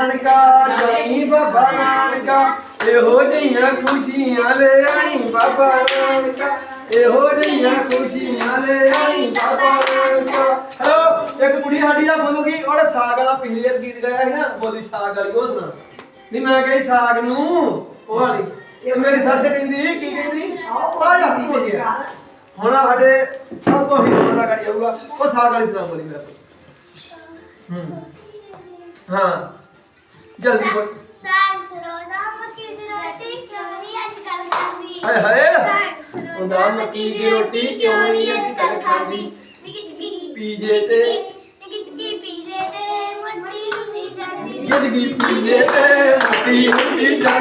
ਨਾਨਕਾ, ਜਾਈ ਬਾਬਾ ਨਾਨਕਾ। ਇਹੋ ਜਿਹੀਆਂ ਖੁਸ਼ੀਆਂ ਲੈ ਆਈ ਬਾਬਾ ਨਾਨਕਾ। ਇਹੋ ਜਿਹੀਆਂ ਖੁਸ਼ੀਆਂ ਲੈ ਆਈ ਬਾਬਾ ਨਾਨਕਾ। ਹੈਲੋ, ਇੱਕ ਕੁੜੀ ਸਾਡੀ ਦਾ ਬੋਲੂਗੀ ਉਹਨੇ ਸਾਗ ਵਾਲਾ ਪਿਛਲੀ ਗੀਤ ਗਾਇਆ ਸੀ ਨਾ, ਬੋਲੀ ਸਾਗ ਵਾਲੀ, ਉਹ ਸੁਣਾ। ਨਹੀਂ, ਮੈਂ ਕਹੀ ਸਾਗ ਨੂੰ, ਉਹ ਵਾਲੀ। ਇਹ ਮੇਰੀ ਸੱਸ ਕਹਿੰਦੀ, ਕੀ ਕਹਿੰਦੀ? ਆ ਜਾ ਕੀ ਹੋ ਗਿਆ। ਹੁਣ ਸਾਡੇ ਸਭ ਤੋਂ ਹੀਰੋ ਦਾ ਕਰ ਜਾਊਗਾ ਉਹ ਸਾਗ ਵਾਲੀ ਸੁਣਾ ਬੋਲੀ ਮੇਰਾ। ਹੂੰ। ਹਾਂ। ਜਲਦੀ ਬੋਲ। ਸਾਗ ਸਰੋਦਾ ਮੱਕੀ ਦੀ ਰੋਟੀ ਕਿਉਂ ਨਹੀਂ ਅੱਜ ਕੱਲ ਖਾਂਦੀ? ਹਾਏ ਹਾਏ। ਸਾਗ ਸਰੋਂ ਹੁੰਦਾ ਮੱਕੀ ਦੀ ਰੋਟੀ ਕਿਉਂ ਨਹੀਂ ਅੱਜ ਕੱਲ ਖਾਂਦੀ? ਨਿੱਕੀ ਪੀਜੇ ਤੇ ਨਿੱਕੀ ਪੀਜੇ ਤੇ ਮੱਟੀ ਹੁੰਦੀ ਜਾਂਦੀ ਜ਼ਿੰਦਗੀ ਪੀਜੇ ਤੇ ਮੋਟੀ ਹੁੰਦੀ ਜਾਂਦੀ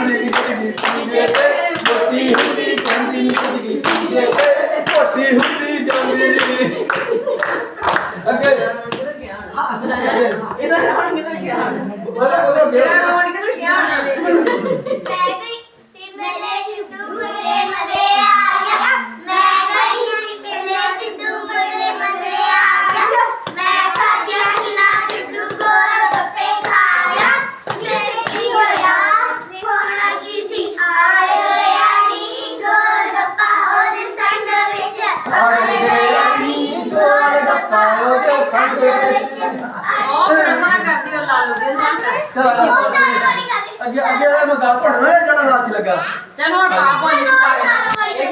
ਅੱਗੇ ਅੱਗੇ ਇਹਦਾ ਮੈਂ ਗੱਲ ਪੜਨਾ ਹੈ ਜਿਹੜਾ ਰਾਤ ਲੱਗਾ। ਚਲੋ ਹੁਣ ਪਾ ਬੋਲੀ ਪਾ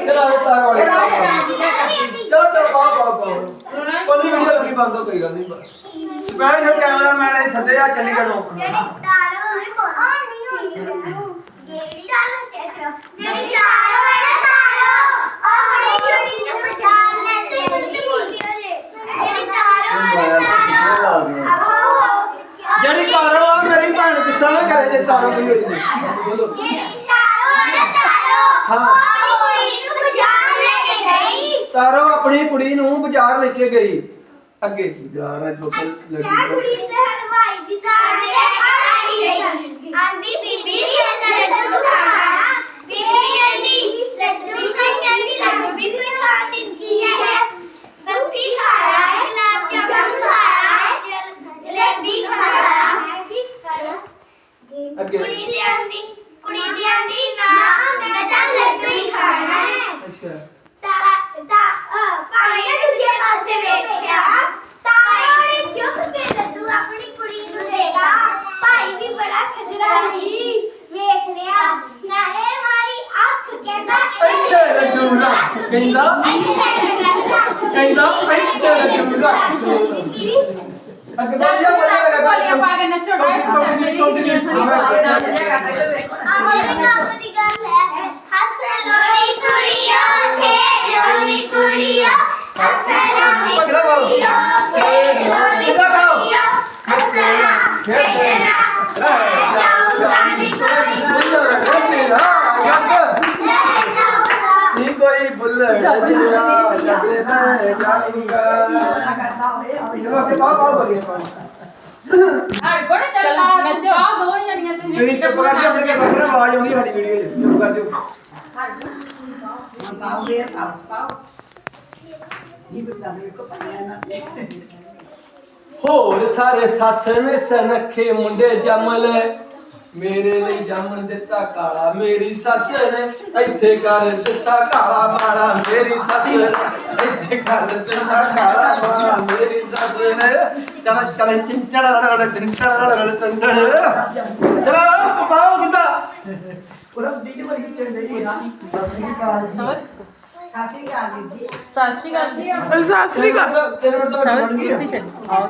ਚਲ ਆਓ ਤਾਰ ਵਾਲੇ ਚਲੋ ਚਲੋ ਪਾਓ ਪਾਓ। ਪਾਓ ਕੋਈ ਵੀਡੀਓ ਕੀ ਬੰਦ ਹੋ ਕੋਈ ਗੱਲ ਨਹੀਂ। ਸਪੈਸ਼ਲ ਕੈਮਰਾਮੈਨ ਹੈ ਸੱਦਿਆ ਚੰਡੀਗੜ੍ਹੋਂ ਜਿਹੜੀ ਤਾਰੋ ਹੋਈ ਕੋਹਾਂ ਨਹੀਂ ਹੋਈ ਜਿਹੜੀ ਚੱਲ ਚੱਲ ਜਿਹੜੀ ਤਾਰੋ ਹੈ ਨਾ ਤਾਰੋ ਆਪਣੀ ਜੁੜੀ ਨੂੰ ਪਛਾਣ ਲੈ ਤੇ ਤੇ ਬੋਲਦੀ ਹੋ ਜੇ ਜਿਹੜੀ ਤਾਰੋ ਹੈ ਨਾ ਤਾਰੋ ਆਹੋ ਜਿਹੜੀ ਤਾਰੋ ਆ ਮੇਰੀ ਭੈਣ ਗੁੱਸਾ ਨਾ ਕਰੇ ਜੇ ਤਾਰੋ ਤਾਰੋ ਆਪਣੀ ਕੁੜੀ ਨੂੰ ਪਛਾਣ ਲੈ ਕੇ ਗਈ ਬਾਜ਼ਾਰ ਲੈ ਕੇ ਗਈ। ਅੱਗੇ। ਯਾਰ ਇਹ ਜੋ ਕੁੜੀ ਤੇ ਹਲਵਾਈ ਦੀ ਅੱਗੇ ਕੁੜੀ ਦੀ ਆਂਦੀ ਕੁੜੀ ਦੀ ਆਂਦੀ ਨਾ ਮੈਂ ਤਾਂ ਲੱਡੂ ਹੀ ਖਾਣਾ ਹੈ ਅੱਛਾ ਤਾ ਤਾ ਭਾਈ ਨੇ ਦੂਜੇ ਪਾਸੇ ਵੇਖਿਆ ਤਾਇਆ ਨੇ ਚੁੱਕ ਕੇ ਲੱਡੂ ਆਪਣੀ ਕੁੜੀ ਨੂੰ ਦੇਗਾ ਭਾਈ ਵੀ ਬੜਾ ਖਜਰਾ ਸੀ ਵੇਖ ਲਿਆ ਨਾਲੇ ਮਾਰੀ ਅੱਖ ਕਹਿੰਦਾ ਇੱਥੇ ਲੱਡੂ ਰੱਖ ਕਹਿੰਦਾ ਕਹਿੰਦਾ ਇੱਥੇ ਲੱਡੂ ਰੱਖ ਅੱਗੇ ਬੋਲਿਆ ਬੋਲਿਆ ਬੋਲੀਆਂ ਪਾ ਕੇ ਨੱਚੋ ਡਾਈ ਮੇਰੀ ਕਿੰਨੀ ਸੋਹਣੀ ਬਾਤ ਨੱਚ। ਜਾਏਗਾ ਆਪਣੇ ਕੰਮ ਦੀ ਗੱਲ ਹੈ ਹੱਸ ਲੋਣੀ ਕੁੜੀਓ ਖੇਡ ਲੋਣੀ ਕੁੜੀਓ ਹੱਸ ਲੋਣੀ ਕੁੜੀਓ ਖੇਡ ਕੁੜੀਓ ਹੱਸਣਾ ਖੇਡਣਾ ਨੀ ਕੋਈ ਬੁੱਲੜ ਜੱਗ ਮੈਂ ਜਾਣੂਗਾ ਚਲੋ ਅੱਗੇ ਪਾਓ ਪਾਓ ਬੋਲੀਏ ਹਾਂ ਗੋੜੇ ਚੱਲ ਲਾ ਨੱਚੋ ਦੋ ਜਣੀਆਂ ਤੇ ਤੁਸੀਂ ਚੁੱਪ ਕਰਕੇ ਆਪਣੇ ਬੱਕਰੇ ਆਵਾਜ਼ ਆਉਂਦੀ ਸਾਡੀ ਵੀਡੀਓ 'ਚ ਚੁੱਪ ਕਰ ਦਿਓ। ਹੋਰ ਸਾਰੇ ਸੱਸ ਨੇ ਸਨਖੇ ਮੁੰਡੇ ਜੰਮਲ। ਮੇਰੇ ਲਈ ਜੰਮਣ ਦਿੱਤਾ ਕਾਲਾ, ਮੇਰੀ ਸੱਸ ਨੇ ਇੱਥੇ ਕਰ ਦਿੱਤਾ ਕਾਲਾ ਮਾਰਾ, ਮੇਰੀ ਸੱਸ ਨੇ ਇੱਥੇ ਕਰ ਦਿੱਤਾ ਕਾਲਾ ਮਾਰਾ, ਮੇਰੀ ਸੱਸ ਨੇ ਚੜਾ ਚੜਾ ਚਿੰਚੜਾ ਰੜਾ ਚਿੰਚੜਾ ਰੜਾ ਚੰਡੜ ਚੜਾ ਪਾਓ ਕਿਦਾ? ਉਹਦਾ ਵੀਡੀਓ ਬੜੀ ਚੱਲ ਰਹੀ ਹੈ। ਸਤਿ ਸ਼੍ਰੀ ਅਕਾਲ ਜੀ। ਸਤਿ ਸ੍ਰੀ ਅਕਾਲ ਸਭ ਤੁਸੀਂ ਛੱਡ। ਆਓ